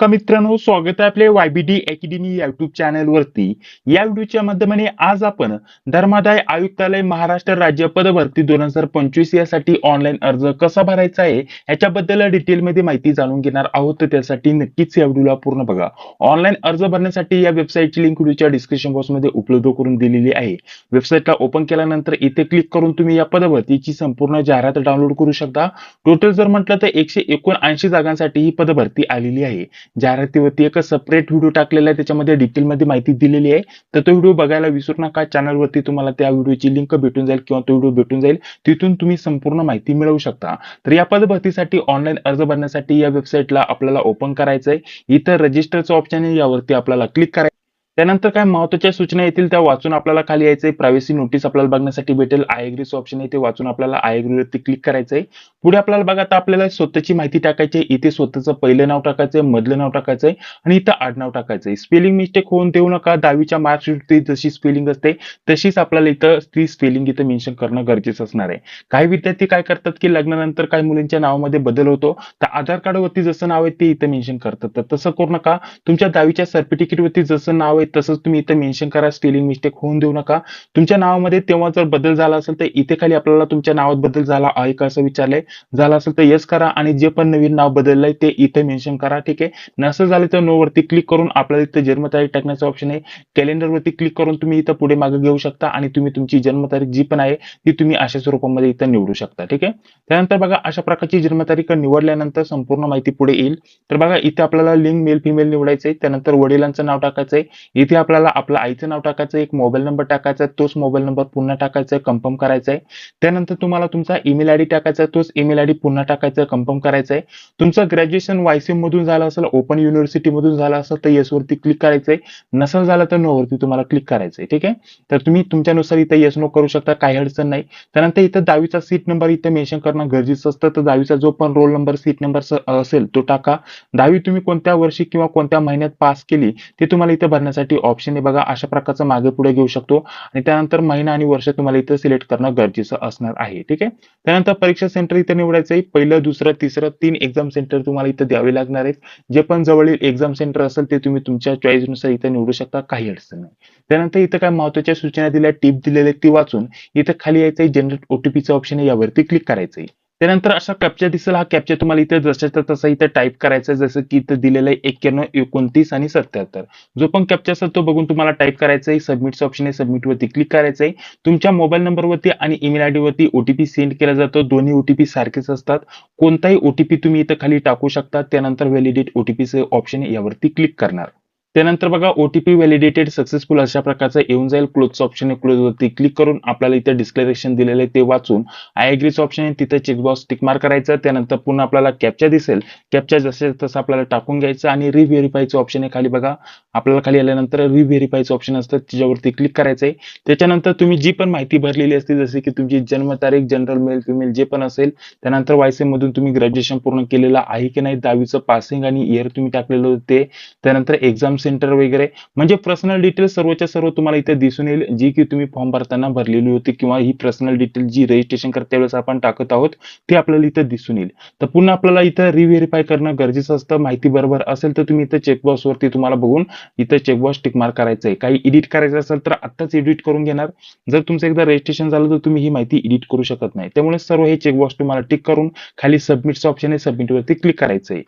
का मित्रांनो स्वागत आहे आपले वायबीडी अकॅडमी युट्यूब चॅनल वरती. या व्हिडिओच्या माध्यमाने आज आपण धर्मादाय आयुक्तालय महाराष्ट्र राज्य पदभरती दोन हजार पंचवीस यासाठी ऑनलाईन अर्ज कसा भरायचा आहे याच्याबद्दल डिटेलमध्ये माहिती जाणून घेणार आहोत. तर त्यासाठी नक्कीच या व्हिडिओला पूर्ण बघा. ऑनलाईन अर्ज भरण्यासाठी या वेबसाईटची लिंक व्हिडिओच्या डिस्क्रिप्शन बॉक्समध्ये उपलब्ध करून दिलेली आहे. वेबसाईटला ओपन केल्यानंतर इथे क्लिक करून तुम्ही या पदभरतीची संपूर्ण जाहिरात डाउनलोड करू शकता. टोटल जर म्हटलं तर एकशे एकोणऐंशी जागांसाठी ही पदभरती आलेली आहे. जाहिरातीवरती एक सेपरेट व्हिडिओ टाकलेला आहे त्याच्यामध्ये डिटेलमध्ये माहिती दिलेली आहे. तर तो व्हिडिओ बघायला विसरू नका. चॅनलवरती तुम्हाला त्या व्हिडिओची लिंक भेटून जाईल किंवा तो व्हिडिओ भेटून जाईल. तिथून तुम्ही संपूर्ण माहिती मिळवू शकता. तर या पदभरतीसाठी ऑनलाईन अर्ज भरण्यासाठी या वेबसाईटला आपल्याला ओपन करायचं आहे इथं रजिस्टरचं ऑप्शन आहे. यावरती आपल्याला क्लिक करायचं त्यानंतर काय महत्त्वाच्या सूचना येतील त्या वाचून आपल्याला खाली यायचंय. प्रायव्हसी नोटीस आपल्याला बघण्यासाठी भेटेल. आय अग्रीचं ऑप्शन आहे ते वाचून आपल्याला आय वरती क्लिक करायचंय. पुढे आपल्याला बघा आता आपल्याला स्वतःची माहिती टाकायची इथे स्वतःचं पहिलं नाव टाकायचंय मधलं नाव टाकायचंय आणि इथं आडनाव टाकायचंय. स्पेलिंग मिस्टेक होऊन देऊ नका. दहावीच्या मार्कशीटवरती जशी स्पेलिंग असते तशीच आपल्याला इथं ती स्पेलिंग इथं मेन्शन करणं गरजेचं असणार आहे. काही विद्यार्थी काय करतात की लग्नानंतर काही मुलींच्या नावामध्ये बदल होतो. तर आधार कार्डवरती जसं नाव आहे ते इथं मेन्शन करतात. तर तसं करू नका. तुमच्या दहावीच्या सर्टिफिकेटवरती जसं नाव आहे तसंच तुम्ही इथं मेन्शन करा स्पेलिंग मिस्टेक होऊन देऊ नका. तुमच्या नावामध्ये तेव्हा जर बदल झाला असेल तर इथे खाली आपल्याला तुमच्या नावात बदल झाला आहे का असं विचारलंय. झाला असेल तर येस करा आणि जे पण नवीन नाव बदललंय ते इथे मेन्शन करा ठीक आहे? नसं झालं तर नो वरती क्लिक करून आपल्याला इथं जन्मतारीख टाकण्याचा ऑप्शन आहे. कॅलेंडर वरती क्लिक करून तुम्ही इथं पुढे मागे घेऊ शकता आणि तुम्ही तुमची जन्मतारीख जी पण आहे ती तुम्ही अशा स्वरूपामध्ये इथं निवडू शकता ठीक आहे? त्यानंतर बघा अशा प्रकारची जन्मतारीख निवडल्यानंतर संपूर्ण माहिती पुढे येईल. तर बघा इथे आपल्याला लिंग मेल फिमेल निवडायचंय. त्यानंतर वडिलांचं नाव टाकायचंय. इथे आपल्याला आपलं आईचं नाव टाकायचं एक मोबाईल नंबर टाकायचा तोच मोबाईल नंबर पुन्हा टाकायचा कन्फर्म करायचा आहे त्यानंतर तुम्हाला तुमचा ईमेल आयडी टाकायचा तोच ईमेल आयडी पुन्हा टाकायचा कन्फर्म करायचा आहे तुमचं ग्रॅज्युएशन वायसीएम मधून झालं असेल ओपन युनिव्हर्सिटी मधून झालं असेल तर येस वरती क्लिक करायचं आहे नसेल झालं तर नो वरती तुम्हाला क्लिक करायचं आहे ठीक आहे? तर तुम्ही तुमच्यानुसार इथं येस नो करू शकता काही अडचण नाही. त्यानंतर इथं दहावीचा सीट नंबर इथं मेन्शन करणं गरजेचं असतं तर दहावीचा जो पण रोल नंबर सीट नंबर असेल तो टाका. दहावी तुम्ही कोणत्या वर्षी किंवा कोणत्या महिन्यात पास केली ते तुम्हाला इथे भरण्यासाठी ऑप्शन हे बघा अशा प्रकारचं मागे पुढे घेऊ शकतो. आणि त्यानंतर महिना आणि वर्ष तुम्हाला इथं सिलेक्ट करणं गरजेचं असणार आहे ठीक आहे? त्यानंतर परीक्षा सेंटर इथं निवडायचं आहे पहिलं दुसरं तिसरं तीन एक्झाम सेंटर तुम्हाला इथं द्यावे लागणार आहेत. जे पण जवळील एक्झाम सेंटर असेल ते तुम्ही तुमच्या चॉईसनुसार इथं निवडू शकता काही अडचण नाही. त्यानंतर इथं काय महत्त्वाच्या सूचना दिल्या टिप दिलेल्या ती वाचून. इथं खाली यायचं आहे जनरेट ओटीपीचं ऑप्शन आहे यावरती क्लिक करायचं आहे त्यानंतर असा कॅप्चा दिसेल हा कॅप्चा तुम्हाला इथे जशाचा तसा इथे टाईप करायचा जसं की इथं दिलेलं आहे एक्क्याण्णव एकोणतीस आणि सत्याहत्तर. जो पण कॅप्चा असेल तो बघून तुम्हाला टाईप करायचा आहे. सबमिटचं ऑप्शन आहे. सबमिटवरती क्लिक करायचं आहे. तुमच्या मोबाईल नंबरवरती आणि ईमेल आयडी वरती ओटीपी सेंड केला जातो. दोन्ही ओटीपी सारखेच असतात. कोणताही ओटीपी तुम्ही इथं खाली टाकू शकता. त्यानंतर व्हॅलिडेट ओटीपीचं ऑप्शन यावरती क्लिक करणार. त्यानंतर बघा ओटीपी व्हॅलिडेटेड सक्सेसफुल अशा प्रकारचं येऊन जाईल. क्लोजचं ऑप्शन आहे क्लोज वरती क्लिक करून आपल्याला इथे डिस्क्लेरेशन दिलेलं आहे ते वाचून. आय अग्रीचं ऑप्शन आहे तिथे चेकबॉक्स टिक मार्क करायचं. त्यानंतर पुन्हा आपल्याला कॅप्चा दिसेल. कॅप्चा जसे तसं आपल्याला टाकून घ्यायचं आणि रिव्हेरीफायचं ऑप्शन आहे खाली बघा. आपल्याला खाली आल्यानंतर रिव्हेरीफायचं ऑप्शन असतं त्याच्यावरती क्लिक करायचं आहे त्याच्यानंतर तुम्ही जी पण माहिती भरलेली असते जसे की तुमची जन्मतारीख जनरल मेल फिमेल जे पण असेल त्यानंतर वायसे मधून तुम्ही ग्रॅज्युएशन पूर्ण केलेलं आहे की नाही दहावीचं पासिंग आणि इयर तुम्ही टाकलेलं ते त्यानंतर एक्झाम सेंटर वगैरे. म्हणजे पर्सनल डिटेल सर्वच्या सर्व तुम्हाला इथे दिसून येईल. जी की तुम्ही फॉर्म भरताना भरलेली होती किंवा ही पर्सनल डिटेल जी रजिस्ट्रेशन करते वेळेस आपण टाकत आहोत ते आपल्याला इथं दिसून येईल. तर पुन्हा आपल्याला इथं रिव्हेरीफाय करणं गरजेचं असतं. माहिती बरोबर असेल तर तुम्ही इथं चेकबॉक्स वरती तुम्हाला बघून इथं चेकबॉक्स टिक मार्क करायचं आहे काही एडिट करायचं असेल तर आत्ताच एडिट करून घेणार. जर तुमचं एकदा रजिस्ट्रेशन झालं तर तुम्ही ही माहिती एडिट करू शकत नाही. त्यामुळे सर्व हे चेकबॉक्स तुम्हाला टिक करून खाली सबमिटचं ऑप्शन आहे सबमिट वरती क्लिक करायचं आहे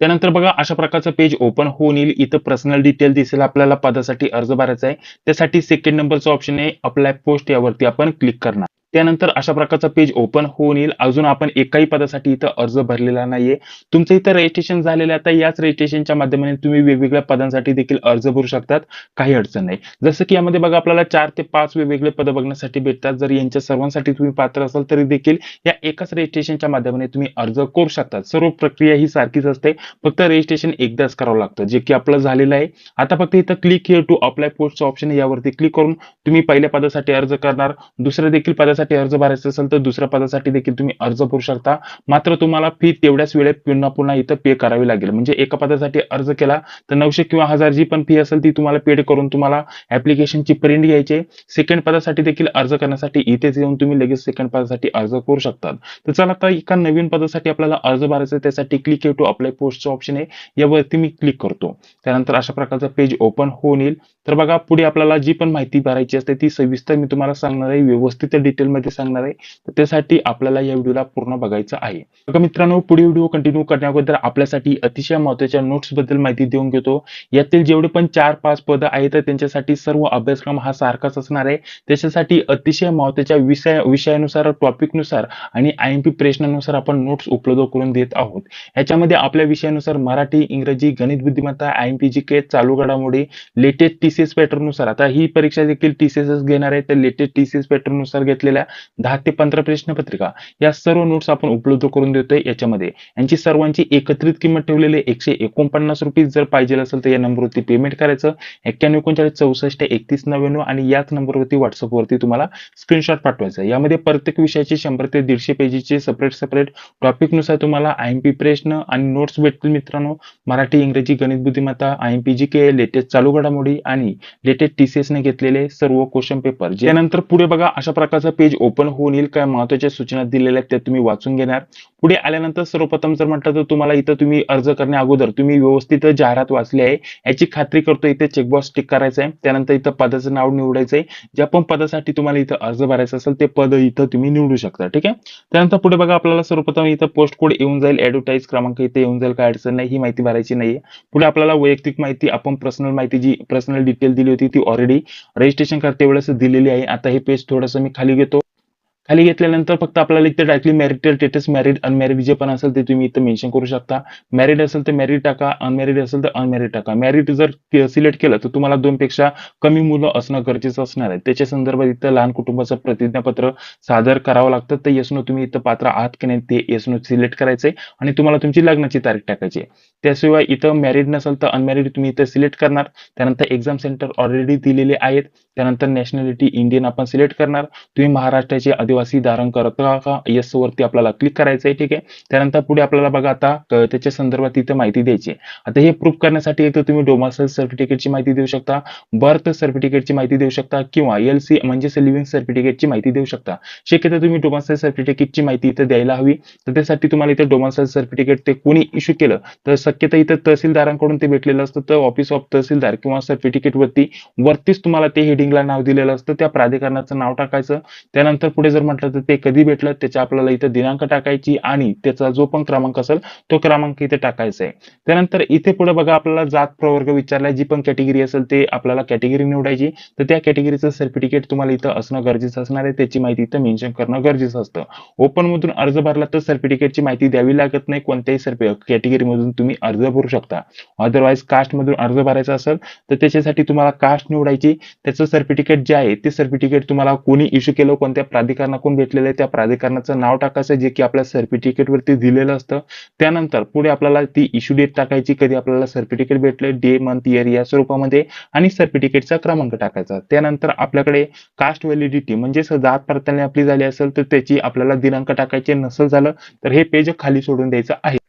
त्यानंतर बघा अशा प्रकारचं पेज ओपन होऊन येईल. इथं पर्सनल डिटेल दिसेल आपल्याला पदासाठी अर्ज भरायचा आहे. त्यासाठी सेकंड नंबरचं ऑप्शन आहे अप्लाय पोस्ट यावरती आपण क्लिक करणार. त्यानंतर अशा प्रकारचा पेज ओपन होऊन येईल. अजून आपण एकाही पदासाठी इथं अर्ज भरलेला नाहीये. तुमचं इथं रजिस्ट्रेशन झालेलं आता याच रजिस्ट्रेशनच्या माध्यमाने तुम्ही वेगवेगळ्या पदांसाठी देखील अर्ज भरू शकतात. काही अडचण नाही. जसं की यामध्ये बघा आपल्याला चार ते पाच वेगवेगळे पद बघण्यासाठी भेटतात. जर यांच्या सर्वांसाठी तुम्ही पात्र असाल तरी देखील या एकाच रजिस्ट्रेशनच्या माध्यमाने तुम्ही अर्ज करू शकतात. सर्व प्रक्रिया ही सारखीच असते. फक्त रजिस्ट्रेशन एकदाच करावं लागतं. जे की आपलं झालेलं आहे. आता फक्त इथं क्लिक हिअर टू अप्लाय पोस्टचं ऑप्शन यावरती क्लिक करून तुम्ही पहिल्या पदासाठी अर्ज करणार. दुसऱ्या देखील पदासाठी पदासाठी अर्ज भरायचा असेल तर दुसऱ्या पदासाठी देखील तुम्ही अर्ज भरू शकता. मात्र तुम्हाला फी तेवढ्याच वेळेत पुन्हा पुन्हा इथं पे करावी लागेल. म्हणजे एका पदासाठी अर्ज केला तर नऊशे किंवा हजार जी पण फी असेल ती तुम्हाला पेड करून तुम्हाला ऍप्लिकेशनची प्रिंट घ्यायची. सेकंड पदासाठी देखील अर्ज करण्यासाठी इथेच येऊन तुम्ही लगेच सेकंड पदासाठी अर्ज करू शकतात. तर चला आता एका नवीन पदासाठी आपल्याला अर्ज भरायचा त्यासाठी क्लिक टू अप्लाय पोस्टचं ऑप्शन आहे. यावरती मी क्लिक करतो. त्यानंतर अशा प्रकारचं पेज ओपन होऊन येईल. तर बघा पुढे आपल्याला जी पण माहिती भरायची असते ती सविस्तर मी तुम्हाला सांगणार आहे. व्यवस्थित डिटेल डिटेलमध्ये सांगणार आहे. तर त्यासाठी आपल्याला या व्हिडिओला पूर्ण बघायचं आहे. बघा मित्रांनो पुढे व्हिडिओ कंटिन्यू करण्याबद्दल आपल्यासाठी अतिशय महत्त्वाच्या नोट्सबद्दल माहिती देऊन घेतो. यातील जेवढे पण चार पाच पद आहेत तर त्यांच्यासाठी सर्व अभ्यासक्रम हा सारखाच असणार आहे. त्याच्यासाठी अतिशय महत्त्वाच्या विषय विषयानुसार टॉपिकनुसार आणि आय एम पी प्रश्नानुसार आपण नोट्स उपलब्ध करून देत आहोत. याच्यामध्ये आपल्या विषयानुसार मराठी इंग्रजी गणित बुद्धिमत्ता I M P G K चालू घडामोडी लेटेस्ट टीसीएस पॅटर्ननुसार आता ही परीक्षा देखील टीसीएस घेणार आहे. तर लेटेस्ट टीसीएस पॅटर्ननुसार नुसार घेतलेल्या दहा ते पंधरा प्रश्नपत्रिका. या सर्व नोट्स आपण उपलब्ध करून देतोय याच्यामध्ये. यांची सर्वांची एकत्रित किंमत ठेवलेली आहे. एकशे एकोणपन्नास रुपये जर पाहिजे असेल तर या नंबरवरती पेमेंट करायचं. एक्क्याण्णव एकोणचाळीस चौसष्ट एकतीस नव्याण्णव आणि याच नंबरवरती व्हॉट्सअपवरती तुम्हाला स्क्रीनशॉट पाठवायचा. यामध्ये प्रत्येक विषयाचे शंभर ते दीडशे पेजीचे सेपरेट सेपरेट टॉपिकनुसार तुम्हाला आय एम पी प्रश्न आणि नोट्स भेटतील मित्रांनो. मराठी इंग्रजी गणित बुद्धिमत्ता I M P G K latest चालू घडामोडी आणि लेटेस्ट टीसीएसने घेतलेले सर्व क्वेश्चन पेपर ज्यानंतर पुढे बघा अशा प्रकारचा पेज ओपन होऊन येईल काय महत्त्वाच्या सूचना दिलेल्या आहेत त्या तुम्ही वाचून घेणार. पुढे आल्यानंतर सर्वप्रथम जर म्हटलं तर तुम्हाला इथं तुम्ही अर्ज करण्या अगोदर तुम्ही व्यवस्थित जाहिरात वाचली आहे. याची खात्री करतो इथे चेकबॉक्स टिक करायचा आहे. त्यानंतर इथं पदाचं नाव निवडायचं आहे. ज्या पण पदासाठी तुम्हाला इथं अर्ज भरायचा असेल ते पद इथं तुम्ही निवडू शकता. ठीक आहे? त्यानंतर पुढे बघा आपल्याला सर्वप्रथम इथं पोस्ट कोड येऊन जाईल ऍडव्हर्टाईज क्रमांक इथे येऊन जाईल. काय अडचण नाही ही माहिती भरायची नाहीये. पुढे आपल्याला वैयक्तिक माहिती आपण पर्सनल माहिती जी पर्सनल डिटेल दिली होती ती ऑलरेडी रजिस्ट्रेशन करते वेळेस दिलेली आहे. आता हे पेज थोडंसं मी खाली घेतो. खाली घेतल्यानंतर फक्त आपल्याला इथे directly marital status married unmarried जे पण असेल ते तुम्ही इथं मेन्शन करू शकता. मॅरिड असेल तर मॅरिड टाका अनमॅरिड असेल तर अनमॅरिड टाका. मॅरिड जर सिलेक्ट केलं तर तुम्हाला दोन पेक्षा कमी मुलं असणं गरजेचं असणार आहे. त्याच्या संदर्भात इथं लहान कुटुंबाचं प्रतिज्ञापत्र सादर करावं लागतं. तर येसनो तुम्ही इथं पात्र आहात की नाही ते येसनो सिलेक्ट करायचंय. आणि तुम्हाला तुमची लग्नाची तारीख टाकायची त्याशिवाय इथं मॅरिड नसेल तर अनमॅरिड तुम्ही इथं सिलेक्ट करणार. त्यानंतर एक्झाम सेंटर ऑलरेडी दिलेले आहेत. त्यानंतर नॅशनॅलिटी इंडियन आपण सिलेक्ट करणार. तुम्ही महाराष्ट्राचे आदिवासी धारण करता का? येस वरती आपल्याला क्लिक करायचं आहे ठीक आहे? त्यानंतर पुढे आपल्याला बघा आता त्याच्या संदर्भात इथं माहिती द्यायची आहे. आता हे प्रूफ करण्यासाठी इथं तुम्ही डोमासल सर्टिफिकेटची माहिती देऊ शकता बर्थ सर्टिफिकेटची माहिती देऊ शकता किंवा एल सी म्हणजेच लिव्हिंग सर्टिफिकेटची माहिती देऊ शकता. शक्यतो तुम्ही डोमासल सर्टिफिकेटची माहिती इथे द्यायला हवी. तर त्यासाठी तुम्हाला इथे डोमासल सर्टिफिकेट ते कोणी इश्यू केलं तर शक्यतो इथं तहसीलदारांकडून ते भेटलेलं असतं तर ऑफिस ऑफ तहसीलदार किंवा सर्टिफिकेट वरती वरतीच तुम्हाला ते हेडिंगला नाव दिलेलं असतं. त्या प्राधिकरणाचं नाव टाकायचं. त्यानंतर पुढे जर म्हटलं तर ते कधी भेटलं त्याच्या आपल्याला इथं दिनांक टाकायची आणि त्याचा जो पण क्रमांक असेल तो क्रमांक इथे टाकायचा आहे. त्यानंतर इथे पुढे बघा आपल्याला जात प्रवर्ग विचारलाय जी पण कॅटेगरी असेल ते आपल्याला कॅटेगरी निवडायची. तर त्या कॅटेगरीचं सर्टिफिकेट तुम्हाला इथं असणं गरजेचं असणार आहे. त्याची माहिती इथं मेन्शन करणं गरजेचं असतं. ओपन मधून अर्ज भरला तर सर्टिफिकेटची माहिती द्यावी लागत नाही. कोणत्याही सर्टिफिकेट कॅटेगरी मधून तुम्ही अर्ज भरू शकता. अदरवाईज कास्ट मधून अर्ज भरायचा असेल तर त्याच्यासाठी तुम्हाला कास्ट निवडायची. त्याचं सर्टिफिकेट जे आहे ते सर्टिफिकेट तुम्हाला कोणी इश्यू केलं कोणत्या प्राधिकरणाकडून भेटलेलं आहे त्या प्राधिकरणाचं नाव टाकायचं जे की आपल्या सर्टिफिकेट वरती दिलेलं असतं. त्यानंतर पुढे आपल्याला ती इश्यू डेट टाकायची कधी आपल्याला सर्टिफिकेट भेटले डे मंथ इयर या स्वरूपामध्ये आणि सर्टिफिकेटचा क्रमांक टाकायचा. त्यानंतर आपल्याकडे कास्ट व्हॅलिडिटी म्हणजे जात पडताळणी आपली झाली असेल तर त्याची आपल्याला दिनांक टाकायचे नसेल झालं तर हे पेज खाली सोडून द्यायचं आहे.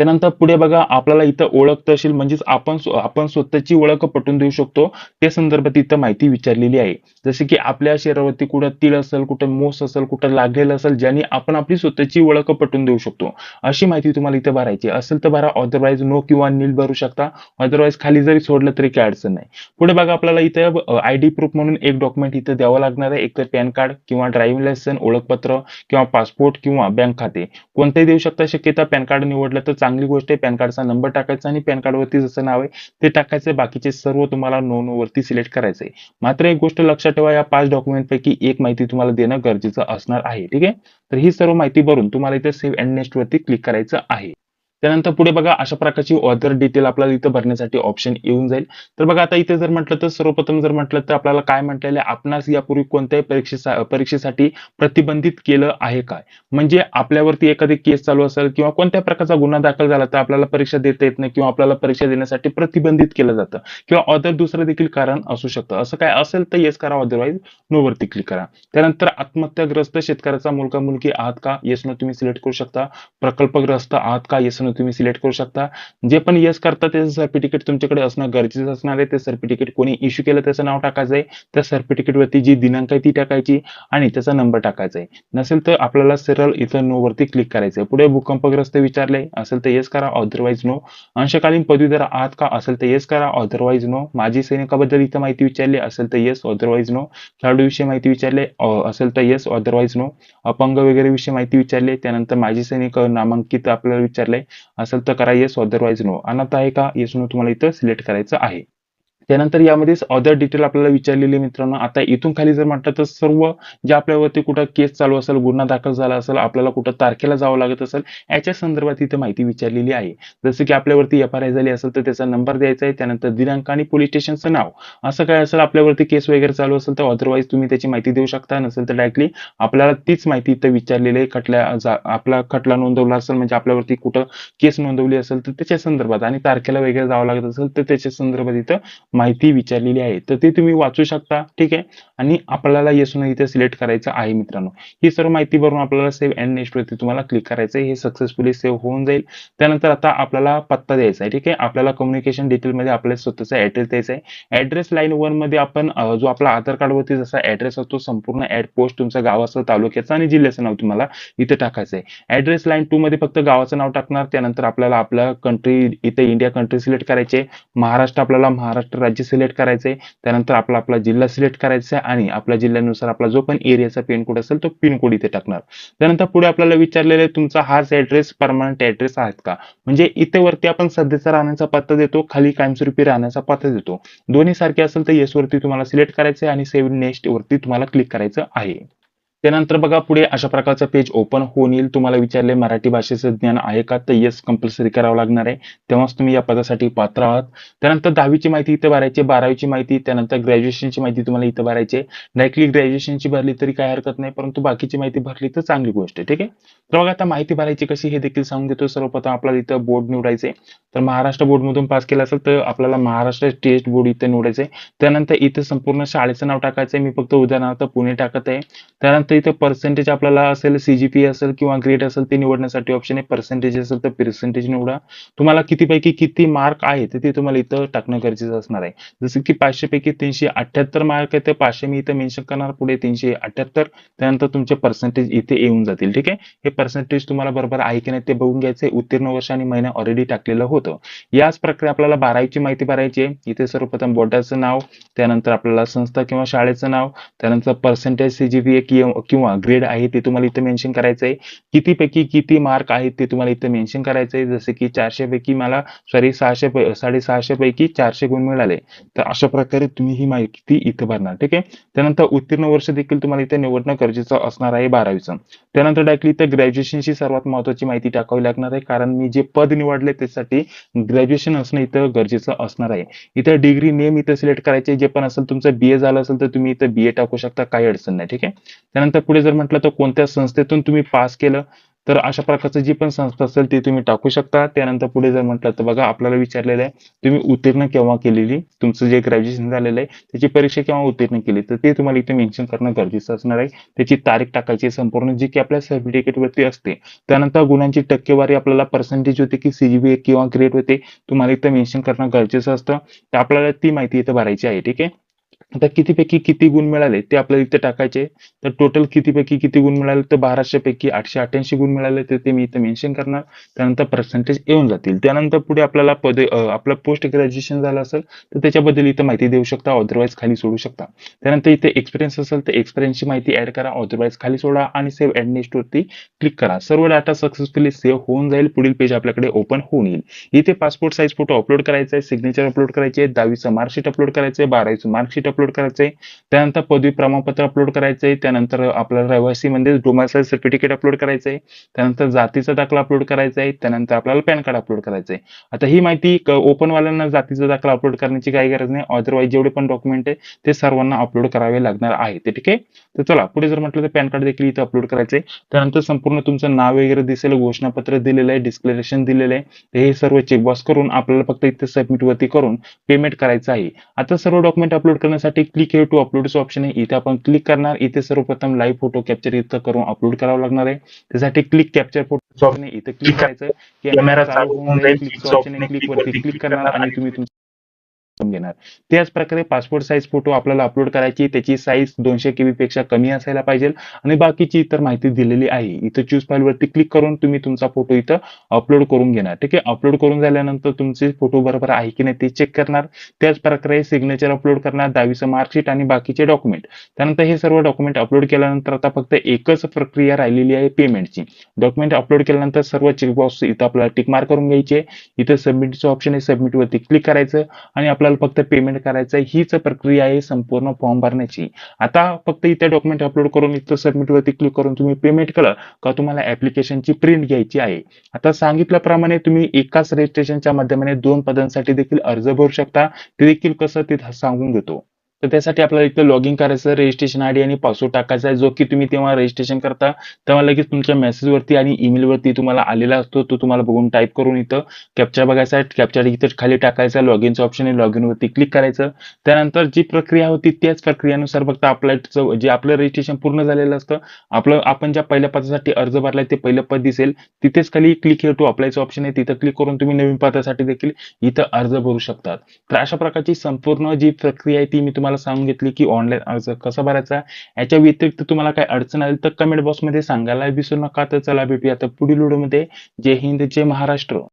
त्यानंतर पुढे बघा आपल्याला इथं ओळख तहसील म्हणजेच आपण आपण स्वतःची ओळख पटवून देऊ शकतो. त्या संदर्भात इथं माहिती विचारलेली आहे. जसे की आपल्या शरीरावरती कुठं तीळ असेल कुठं मोस असेल कुठं लागलेलं असेल ज्याने आपण आपली स्वतःची ओळख पटवून देऊ शकतो. अशी माहिती तुम्हाला इथं भरायची असेल तर भरा. अदरवाईज नो किंवा नील भरू शकता. अदरवाईज खाली जरी सोडलं तरी काही अडचण नाही. पुढे बघा आपल्याला इथं आय डी प्रूफ म्हणून एक डॉक्युमेंट इथं द्यावं लागणार आहे. एक तर पॅन कार्ड किंवा ड्रायव्हिंग लायसन ओळखपत्र किंवा पासपोर्ट किंवा बँक खाते. कोणतेही देऊ शकता. शक्यता पॅन कार्ड निवडलं तर चांगली गोष्ट आहे पॅन कार्डचा नंबर टाकायचा आणि पॅन कार्डवरती जसं नाव आहे ते टाकायचं बाकीचे सर्व तुम्हाला नोन वरती सिलेक्ट करायचं आहे मात्र एक गोष्ट लक्षात ठेवा या पाच डॉक्युमेंट पैकी एक माहिती तुम्हाला देणं गरजेचं असणार आहे ठीक आहे? तर ही सर्व माहिती भरून तुम्हाला इथे सेव्ह अँड नेक्स्ट वरती क्लिक करायचं आहे. त्यानंतर पुढे बघा अशा प्रकारची ऑदर डिटेल आपल्याला इथं भरण्यासाठी ऑप्शन येऊन जाईल. तर बघा आता इथे जर म्हटलं तर सर्वप्रथम जर म्हटलं तर आपल्याला काय म्हटलेलं आहे आपणास यापूर्वी कोणत्याही परीक्षेसा परीक्षेसाठी प्रतिबंधित केलं आहे काय? म्हणजे आपल्यावरती एखादी केस चालू असेल किंवा कोणत्या प्रकारचा गुन्हा दाखल झाला तर आपल्याला परीक्षा देता येत नाही किंवा आपल्याला परीक्षा देण्यासाठी प्रतिबंधित केलं जातं. किंवा ऑदर दुसरं देखील कारण असू शकतं. असं काय असेल तर येस करा अदरवाईज नो वरती क्लिक करा. त्यानंतर आत्महत्याग्रस्त शेतकऱ्याचा मुलगा मुलगी आहात का? येस नो तुम्ही सिलेक्ट करू शकता. प्रकल्पग्रस्त आहात का? येस नो तुम्ही सिलेक्ट करू शकता. जे पण येस करता त्याचं सर्टिफिकेट तुमच्याकडे असणं गरजेचं असणार आहे. ते सर्टिफिकेट कोणी इश्यू केलं त्याचं नाव टाकायचं आहे. त्या सर्टिफिकेटवरती जी दिनांक आहे ती टाकायची आणि त्याचा नंबर टाकायचा आहे. नसेल तर आपल्याला सरळ इथं नो वरती क्लिक करायचं आहे पुढे भूकंपग्रस्त विचारले असेल तर येस करा ऑदरवाईज नो अंशकालीन पदवीधर आहात का असेल तर येस करा ऑदरवाईज नो माजी सैनिकाबद्दल इथं माहिती विचारली असेल तर येस ऑदरवाईज नो खेळाडूविषयी माहिती विचारले असेल तर येस ऑदरवाईज नो अपंग वगैरे विषयी माहिती विचारली त्यानंतर माजी सैनिक नामांकित आपल्याला विचारले असेल तर करा येस अदरवाईज नो अनाथ आहे का? येस नो तुम्हाला इथं सिलेक्ट करायचं आहे. त्यानंतर यामध्ये अदर डिटेल आपल्याला विचारलेली मित्रांनो. आता इथून खाली जर म्हटलं तर सर्व जे आपल्यावरती कुठं केस चालू असेल गुन्हा दाखल झाला असेल आपल्याला कुठं तारखेला जावं लागत असेल याच्या संदर्भात इथे माहिती विचारलेली आहे. जसं की आपल्यावरती एफ आर आय झाली असेल तर त्याचा नंबर द्यायचा आहे. त्यानंतर दिनांक आणि पोलीस स्टेशनचं नाव. असं काय असेल आपल्यावरती केस वगैरे चालू असेल तर अदरवाईज तुम्ही त्याची माहिती देऊ शकता. नसेल तर डायरेक्टली आपल्याला तीच माहिती इथं विचारलेली आहे. खटल्या आपला खटला नोंदवला असेल म्हणजे आपल्यावरती कुठं केस नोंदवली असेल तर त्याच्या संदर्भात आणि तारखेला वगैरे जावं लागत असेल तर त्याच्या संदर्भात इथं माहिती विचारलेली आहे तर ते तुम्ही वाचू शकता ठीक आहे? आणि आपल्याला येस नो इथे सिलेक्ट करायचं आहे मित्रांनो. ही सर्व माहिती भरून आपल्याला सेव्ह अँड नेक्स्ट वरती तुम्हाला क्लिक करायचं आहे. हे सक्सेसफुली सेव्ह होऊन जाईल. त्यानंतर आता आपल्याला पत्ता द्यायचा आहे ठीक आहे? आपल्याला कम्युनिकेशन डिटेल मध्ये स्वतःचा ऍड्रेस द्यायचा आहे. ऍड्रेस लाईन वनमध्ये आपण जो आपला आधार कार्ड वरती जसा ऍड्रेस असतो संपूर्ण ऍड पोस्ट तुमचा गावाचं तालुक्याचं आणि जिल्ह्याचं नाव तुम्हाला इथे टाकायचं आहे. ऍड्रेस लाईन टू मध्ये फक्त गावाचं नाव टाकणार त्यानंतर आपल्याला आपलं कंट्री इथे इंडिया कंट्री सिलेक्ट करायचे महाराष्ट्र आपल्याला महाराष्ट्र राज्य सिलेक्ट करायचंय. त्यानंतर आपला आपला जिल्हा सिलेक्ट करायचा आहे आणि आपल्या जिल्ह्यानुसार आपला जो पण एरियाचा पिनकोड असेल तो पिनकोड इथे टाकणार. त्यानंतर पुढे आपल्याला विचारलेलं आहे तुमचा हाच ऍड्रेस परमनंट ऍड्रेस आहेत का? म्हणजे इथे वरती आपण सध्याचा राहण्याचा पत्ता देतो खाली कायमस्वरूपी राहण्याचा पत्ता देतो. दोन्ही सारखे असेल तर येस वरती तुम्हाला सिलेक्ट करायचं आहे आणि सेव्ह नेक्स्ट वरती तुम्हाला क्लिक करायचं आहे. त्यानंतर बघा पुढे अशा प्रकारचं पेज ओपन होऊन येईल तुम्हाला विचारले मराठी भाषेचं ज्ञान आहे का? तर येस कंपल्सरी करावं लागणार आहे. तेव्हाच तुम्ही या पदासाठी पात्र आहात. त्यानंतर दहावीची माहिती इथे भरायची बारावीची माहिती त्यानंतर ग्रॅज्युएशनची माहिती तुम्हाला इथं भरायची डायरेक्टली ग्रॅज्युएशनची भरली तरी काय हरकत नाही परंतु बाकीची माहिती भरली तर चांगली गोष्ट आहे ठीक आहे? तर बघा आता माहिती भरायची कशी हे देखील सांगून देतो. सर्वप्रथम आपल्याला इथं बोर्ड निवडायचे तर महाराष्ट्र बोर्डमधून पास केला असेल तर आपल्याला महाराष्ट्र टेस्ट बोर्ड इथं निवडायचे त्यानंतर इथे संपूर्ण शाळेचं नाव टाकायचं मी फक्त उदाहरणार्थ पुणे टाकत आहे. त्यानंतर इथे पर्सेंटेज आपल्याला असेल सीजीपी असेल किंवा ग्रेड असेल ते निवडण्यासाठी ऑप्शन आहे. पर्सेंटेज असेल तर पर्सेंटेज निवडा. तुम्हाला कितीपैकी किती मार्क आहे ते तुम्हाला इथं टाकणं गरजेचं असणार आहे. जसं की पाचशे पैकी तीनशे अठ्याहत्तर मार्क आहे ते पाचशे मी इथं मेन्शन करणार. पुढे तीनशे अठ्याहत्तर त्यानंतर तुमचे पर्सेंटेज इथे येऊन जातील. ठीक आहे? हे पर्सेंटेज तुम्हाला बरोबर आहे की नाही ते बघून घ्यायचे उत्तीर्ण वर्ष आणि महिना ऑलरेडी टाकलेलं होतं. याच प्रकारे आपल्याला बारावीची माहिती भरायची आहे. इथे सर्वप्रथम बोर्डाचं नाव त्यानंतर आपल्याला संस्था किंवा शाळेचं नाव त्यानंतर पर्सेंटेज सीजीपीए किंवा ग्रेड आहे ते तुम्हाला इथे मेन्शन करायचं आहे किती पैकी किती मार्क आहेत ते तुम्हाला इथे मेन्शन करायचं आहे जसे की चारशे पैकी मला सॉरी सहाशे साडेसहाशे पैकी चारशे गुण मिळाले. तर अशा प्रकारे तुम्ही ही माहिती इथे भरणार ठीक आहे? त्यानंतर उत्तीर्ण वर्ष देखील तुम्हाला इथे निवडणं गरजेचं असणार आहे बारावीचं. त्यानंतर डायरेक्टली इथे ग्रॅज्युएशनची सर्वात महत्वाची माहिती टाकावी लागणार आहे. कारण मी जे पद निवडले त्यासाठी ग्रॅज्युएशन असणं इथं गरजेचं असणार आहे. इथे डिग्री नेम इथं सिलेक्ट करायचे. जे पण असेल तुमचं बीए झालं असेल तर तुम्ही इथं बीए टाकू शकता. काही अडचण नाही ठीक आहे? त्यानंतर पुढे जर म्हटलं तर कोणत्या संस्थेतून तुम्ही पास केलं तर अशा प्रकारचं जी पण संस्था असेल ती तुम्ही टाकू शकता. त्यानंतर पुढे जर म्हटलं तर बघा आपल्याला विचारलेलं आहे तुम्ही उत्तीर्ण केव्हा केलेली? तुमचं जे ग्रॅज्युएशन झालेलं आहे त्याची परीक्षा केव्हा उत्तीर्ण केली? तर ते तुम्हाला इथे मेन्शन करणं गरजेचं असणार आहे. त्याची तारीख टाकायची संपूर्ण जी की आपल्या सर्टिफिकेटवरती असते. त्यानंतर गुणांची टक्केवारी आपल्याला पर्सेंटेज होते की सीजीबी किंवा ग्रेड होते तुम्हाला इथं मेन्शन करणं गरजेचं असतं. तर आपल्याला ती माहिती इथं भरायची आहे ठीक आहे? आता कितीपैकी किती गुण मिळाले ते आपल्याला इथे टाकायचे. तर टोटल कितीपैकी किती गुण मिळाले? तर बाराशे पैकी आठशे अठ्याऐंशी गुण मिळाले तर ते मी इथे मेन्शन करणार. त्यानंतर पर्सेंटेज येऊन जातील. त्यानंतर पुढे आपल्याला पदे आपलं पोस्ट ग्रॅज्युएशन झालं असेल तर त्याच्याबद्दल इथं माहिती देऊ शकता. ऑदरवाईज खाली सोडू शकता. त्यानंतर इथे एक्सपिरियन्स असेल तर एक्सपिरियन्सची माहिती ऍड करा. ऑदरवाईज खाली सोडा आणि सेव्ह अँड नेक्स्ट वरती क्लिक करा. सर्व डाटा सक्सेसफुली सेव्ह होऊन जाईल. पुढील पेज आपल्याकडे ओपन होऊन येईल. इथे पासपोर्ट साईज फोटो अपलोड करायचा आहे सिग्नेचर अपलोड करायचे. दहावीचं मार्कशीट अपलोड करायचं आहे बारावीचं मार्कशीट अपलोड करायचं आहे त्यानंतर पदवी प्रमाणपत्र अपलोड करायचं आहे त्यानंतर आपल्याला रहिवासी म्हणजे डोमासाईल सर्टिफिकेट अपलोड करायचं आहे त्यानंतर जातीचा दाखला अपलोड करायचा आहे त्यानंतर आपल्याला पॅन कार्ड अपलोड करायचं आहे आता ही माहिती ओपनवाल्यांना जातीचा दाखला अपलोड करण्याची काही गरज नाही. अदरवाईज जेवढे पण डॉक्युमेंट आहे ते सर्वांना अपलोड करावे लागणार आहे ते ठीक आहे? तर चला पुढे जर म्हटलं तर पॅन कार्ड देखील इथं अपलोड करायचं आहे त्यानंतर संपूर्ण तुमचं नाव वगैरे दिसेल घोषणापत्र दिलेलं आहे डिस्क्लेरेशन दिलेलं आहे. हे सर्व चेकबॉक्स करून आपल्याला फक्त इथे सबमिट वरती करून पेमेंट करायचं आहे. आता सर्व डॉक्युमेंट अपलोड करण्यासाठी क्लिक हे टू अपलोडचं ऑप्शन आहे. इथे आपण क्लिक करणार. इथे सर्वप्रथम लाईव्ह फोटो कॅप्चर इथं करून अपलोड करावं लागणार आहे. त्यासाठी क्लिक कॅप्चर फोटो ऑप्शन आहे. इथे क्लिक करायचं. कॅमेरा क्लिक वरती क्लिक करणार आणि तुम्ही घेणार. त्याच प्रकारे पासपोर्ट साईज फोटो आपल्याला अपलोड करायची त्याची साईज दोनशे केबी पेक्षा कमी असायला पाहिजे आणि बाकीची इतर माहिती दिलेली आहे. इथं चूज फाईल वरती क्लिक करून तुम्ही तुमचा फोटो इथं अपलोड करून घेणार. ठीक आहे? अपलोड करून झाल्यानंतर तुमचे फोटो बरोबर आहे की नाही ते चेक करणार. त्याच प्रकारे सिग्नेचर अपलोड करणार दहावीचं मार्कशीट आणि बाकीचे डॉक्युमेंट त्यानंतर हे सर्व डॉक्युमेंट अपलोड केल्यानंतर आता फक्त एकच प्रक्रिया राहिलेली आहे पेमेंटची डॉक्युमेंट अपलोड केल्यानंतर सर्व चेकबॉक्स इथं आपल्याला टिक मार्क करून घ्यायचे. इथं सबमिटचं ऑप्शन आहे सबमिट वरती क्लिक करायचं आणि आपल्याला फक्त पेमेंट करायचं आहे हीच प्रक्रिया आहे संपूर्ण फॉर्म भरण्याची. आता फक्त इथे डॉक्युमेंट अपलोड करून इथं सबमिट वरती क्लिक करून तुम्ही पेमेंट केलं का तुम्हाला ऍप्लिकेशनची प्रिंट घ्यायची आहे. आता सांगितल्याप्रमाणे तुम्ही एकाच रजिस्ट्रेशनच्या माध्यमाने दोन पदांसाठी देखील अर्ज भरू शकता. ते देखील कसं ते सांगून घेतो तर त्यासाठी आपल्याला इथं लॉग इन करायचं रजिस्ट्रेशन आयडी आणि पासवर्ड टाकायचा आहे. जो की तुम्ही तेव्हा रजिस्ट्रेशन करता तेव्हा लगेच तुमच्या मेसेजवरती आणि ईमेल वरती तुम्हाला आलेला असतो. तो तुम्हाला बघून टाईप करून इथं कॅप्चर बघायचा आहे. कॅप्चर इथं खाली टाकायचा लॉग इनचं ऑप्शन आहे. लॉग इन वरती क्लिक करायचं. त्यानंतर जी प्रक्रिया होती त्याच प्रक्रियेनुसार फक्त आपलं जे आपलं रजिस्ट्रेशन पूर्ण झालेलं असतं आपलं आपण ज्या पहिल्या पदासाठी अर्ज भरलाय ते पहिलं पद दिसेल. तिथेच खाली क्लिक हे टू अप्लायचं ऑप्शन आहे. तिथं क्लिक करून तुम्ही नवीन पदासाठी देखील इथं अर्ज भरू शकतात. तर अशा प्रकारची संपूर्ण जी प्रक्रिया आहे ती मी तुम्हाला सांगून घेतली की ऑनलाईन अर्ज कसा भरायचा? याच्या व्यतिरिक्त तुम्हाला काय अडचण आली तर कमेंट बॉक्समध्ये सांगायला विसरू नका. तर चला भेटूया आता पुढील व्हिडिओमध्ये जय हिंद जय महाराष्ट्र.